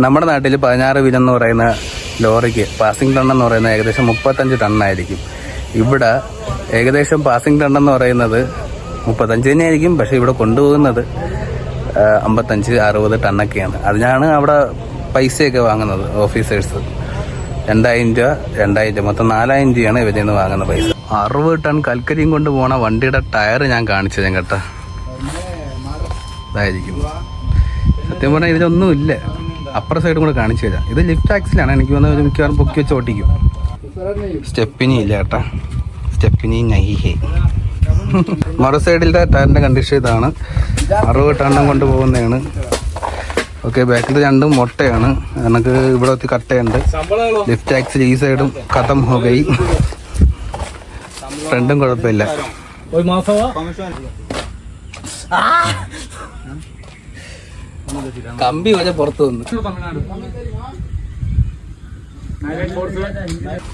നമ്മുടെ നാട്ടിൽ പതിനാറ് വിലെന്ന് പറയുന്ന ലോറിക്ക് പാസിംഗ് ടൺ എന്ന് പറയുന്നത് ഏകദേശം മുപ്പത്തഞ്ച് ടണ്ണായിരിക്കും ഇവിടെ ഏകദേശം പാസിംഗ് ടൺ എന്ന് പറയുന്നത് മുപ്പത്തഞ്ച് തന്നെയായിരിക്കും പക്ഷെ ഇവിടെ കൊണ്ടുപോകുന്നത് അമ്പത്തഞ്ച് അറുപത് ടണ്ണൊക്കെയാണ് അതിനാണ് അവിടെ പൈസയൊക്കെ വാങ്ങുന്നത് ഓഫീസേഴ്സ്. രണ്ടായിരം രൂപ രണ്ടായിരം രൂപ മൊത്തം നാലായിരം രൂപയാണ് ഇവരിൽ നിന്ന് വാങ്ങുന്ന പൈസ. അറുപത് ടൺ കൽക്കരിയും കൊണ്ട് പോണ വണ്ടിയുടെ ടയർ ഞാൻ കാണിച്ചു ഞാൻ കേട്ടോ. ഇതായിരിക്കും. സത്യം പറഞ്ഞാൽ ഇതിലൊന്നുമില്ല. അപ്പുറ സൈഡും കൂടെ കാണിച്ചു തരാം. ഇത് ലിഫ്റ്റ് ആക്സിലാണ് എനിക്ക് വന്ന് മിക്കവാറും പൊക്കി വെച്ച് ഓട്ടിക്കും സ്റ്റെപ്പിനി ഇല്ല കേട്ടാ. സ്റ്റെപ്പിനി നഹിഹേ മറു സൈഡിലെ ടയറിന്റെ കണ്ടീഷൻ ഇതാണ്. അറുപത് ടണ്ണം കൊണ്ട് പോകുന്നതാണ്. ഓക്കെ ബാക്കിൽ രണ്ടും മുട്ടയാണ്. എനിക്ക് ഇവിടെ ഒത്തിരി കട്ടയുണ്ട്. ലിഫ്റ്റ് ആക്സിൽ ഈ സൈഡും കഥം ഹോകൈ ഫ്രണ്ടും കുഴപ്പമില്ല. ഒരു മാസമാ? കമ്പി വരെ പുറത്തു വന്നു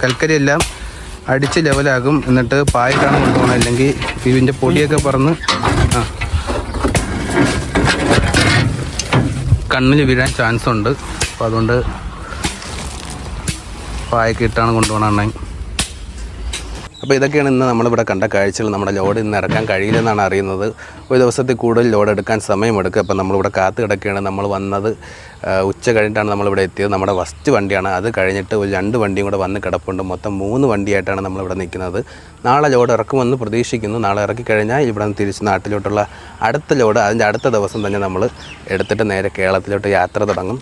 കൽക്കരി എല്ലാം അടിച്ച് ലെവലാകും. എന്നിട്ട് പായക്കാണ് കൊണ്ടുപോകണം. അല്ലെങ്കിൽ ഇതിന്റെ പൊടിയൊക്കെ പറന്ന് ആ. കണ്ണിൽ വീഴാൻ ചാൻസ് ഉണ്ട് അപ്പോൾ അതുകൊണ്ട് പായക്കിട്ടാണ് കൊണ്ടുപോകണം കൊണ്ടുപോകണം അപ്പോൾ ഇതൊക്കെയാണ് ഇന്ന് നമ്മളിവിടെ കണ്ട കാഴ്ചകൾ. നമ്മുടെ ലോഡ് ഇന്ന് ഇറക്കാൻ കഴിയില്ലെന്നാണ് അറിയുന്നത്. ഒരു ദിവസത്തിൽ കൂടുതൽ ലോഡ് എടുക്കാൻ സമയമെടുക്കുക അപ്പോൾ നമ്മളിവിടെ കാത്തു കിടക്കുകയാണ്. നമ്മൾ വന്നത് ഉച്ച കഴിഞ്ഞിട്ടാണ് നമ്മളിവിടെ എത്തിയത്. നമ്മുടെ ഫസ്റ്റ് വണ്ടിയാണ്. അത് കഴിഞ്ഞിട്ട് ഒരു രണ്ട് വണ്ടിയും കൂടെ വന്ന് കിടപ്പുണ്ട്. മൊത്തം മൂന്ന് വണ്ടിയായിട്ടാണ് നമ്മളിവിടെ നിൽക്കുന്നത്. നാളെ ലോഡ് ഇറക്കുമെന്ന് പ്രതീക്ഷിക്കുന്നു. നാളെ ഇറക്കി കഴിഞ്ഞാൽ ഇവിടെ നിന്ന് തിരിച്ച് നാട്ടിലോട്ടുള്ള അടുത്ത ലോഡ് അതിന്റെ അടുത്ത ദിവസം തന്നെ നമ്മൾ എടുത്തിട്ട് നേരെ കേരളത്തിലോട്ട് യാത്ര തുടങ്ങും.